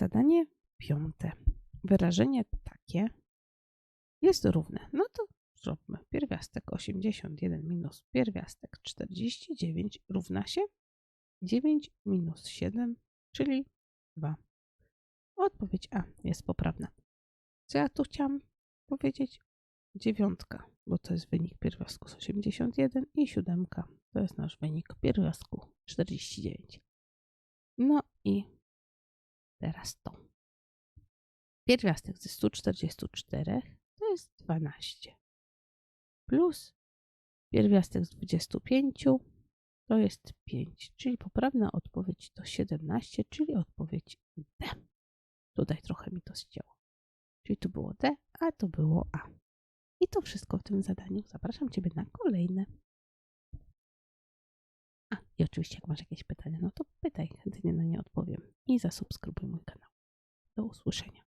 Zadanie piąte. Wyrażenie takie jest równe. No to zróbmy. Pierwiastek 81 minus pierwiastek 49 równa się 9 minus 7, czyli 2. Odpowiedź A jest poprawna. Co ja tu chciałam powiedzieć? Dziewiątka, bo to jest wynik pierwiastku z 81 i siódemka to jest nasz wynik pierwiastku 49. No i teraz to. Pierwiastek ze 144 to jest 12. Plus pierwiastek z 25 to jest 5, czyli poprawna odpowiedź to 17, czyli odpowiedź D. Tutaj trochę mi to zcięło. Czyli tu było D, a tu było A. I to wszystko w tym zadaniu. Zapraszam Ciebie na kolejne. A, i oczywiście jak masz jakieś pytania, no to pytaj, chętnie na nie odpowiem. I zasubskrybuj. Do usłyszenia.